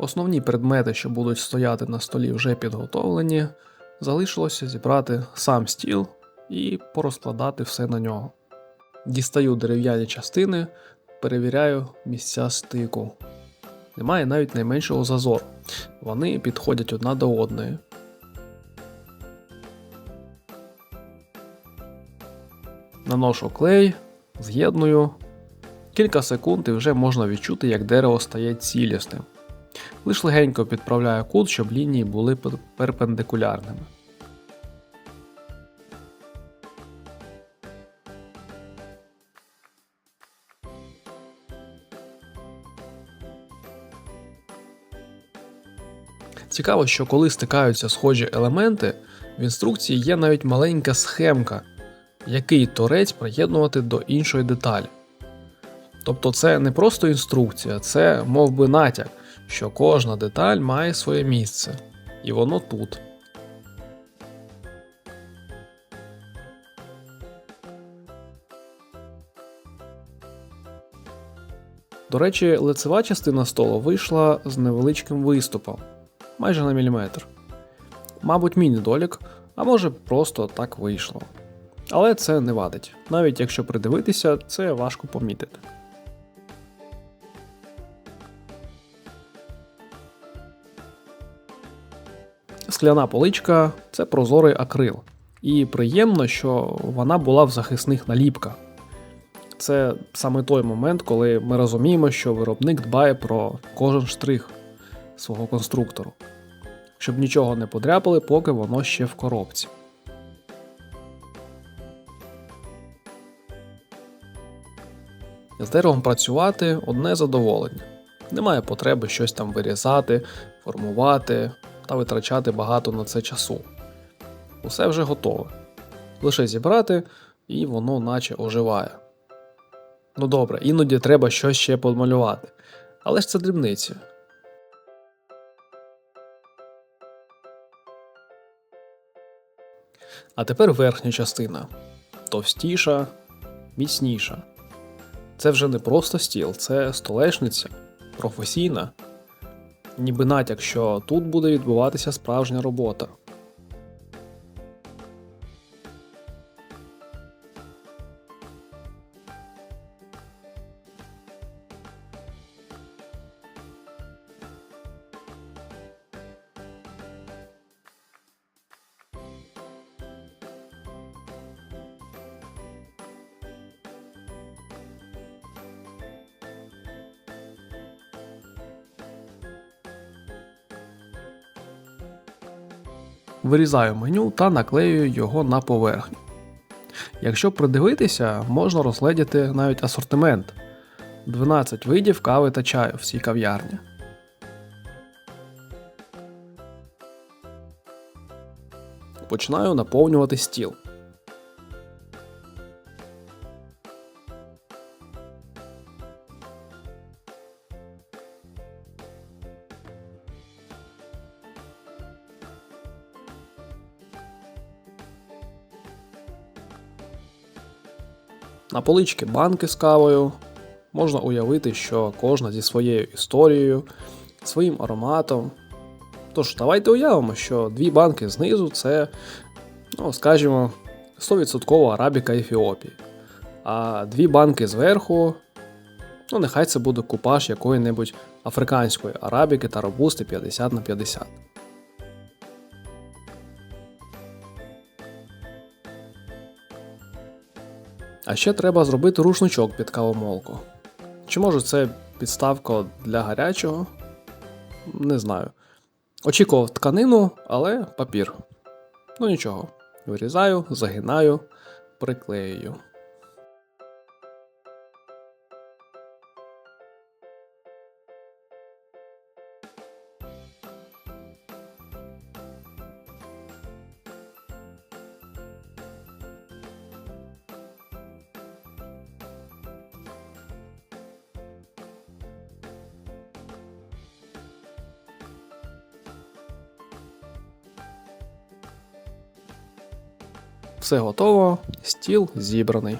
Основні предмети, що будуть стояти на столі, вже підготовлені. Залишилося зібрати сам стіл і порозкладати все на нього. Дістаю дерев'яні частини, перевіряю місця стику. Немає навіть найменшого зазору. Вони підходять одна до одної. Наношу клей, з'єдную. Кілька секунд і вже можна відчути, як дерево стає цілісним. Лиш легенько підправляю кут, щоб лінії були перпендикулярними. Цікаво, що коли стикаються схожі елементи, в інструкції є навіть маленька схемка, який торець приєднувати до іншої деталі. Тобто це не просто інструкція, це мов би натяк, що кожна деталь має своє місце, і воно тут. До речі, лицева частина столу вийшла з невеличким виступом, майже на міліметр. Мабуть, мій недолік, а може просто так вийшло. Але це не вадить, навіть якщо придивитися, це важко помітити. Скляна поличка це прозорий акрил. І приємно, що вона була в захисних наліпках. Це саме той момент, коли ми розуміємо, що виробник дбає про кожен штрих свого конструктору, щоб нічого не подряпали, поки воно ще в коробці. З деревом працювати одне задоволення. Немає потреби щось там вирізати, формувати та витрачати багато на це часу. Усе вже готове. Лише зібрати, і воно наче оживає. Ну добре, іноді треба щось ще помалювати. Але ж це дрібниці. А тепер верхня частина. Товстіша, міцніша. Це вже не просто стіл, це столешниця, професійна. Ніби натяк, що тут буде відбуватися справжня робота. Вирізаю меню та наклеюю його на поверхню. Якщо придивитися, можна розгледіти навіть асортимент 12 видів кави та чаю всій кав'ярні. Починаю наповнювати стіл. На полички банки з кавою. Можна уявити, що кожна зі своєю історією, своїм ароматом. Тож, давайте уявимо, що дві банки знизу це, ну, скажімо, 100% арабіка Ефіопії. А дві банки зверху, ну, нехай це буде купаж якої-небудь африканської арабіки та робусти 50 на 50. А ще треба зробити рушничок під кавомолку. Чи може це підставка для гарячого? Не знаю. Очікував тканину, але папір. Ну нічого. Вирізаю, загинаю, приклеюю. Все готово, стіл зібраний.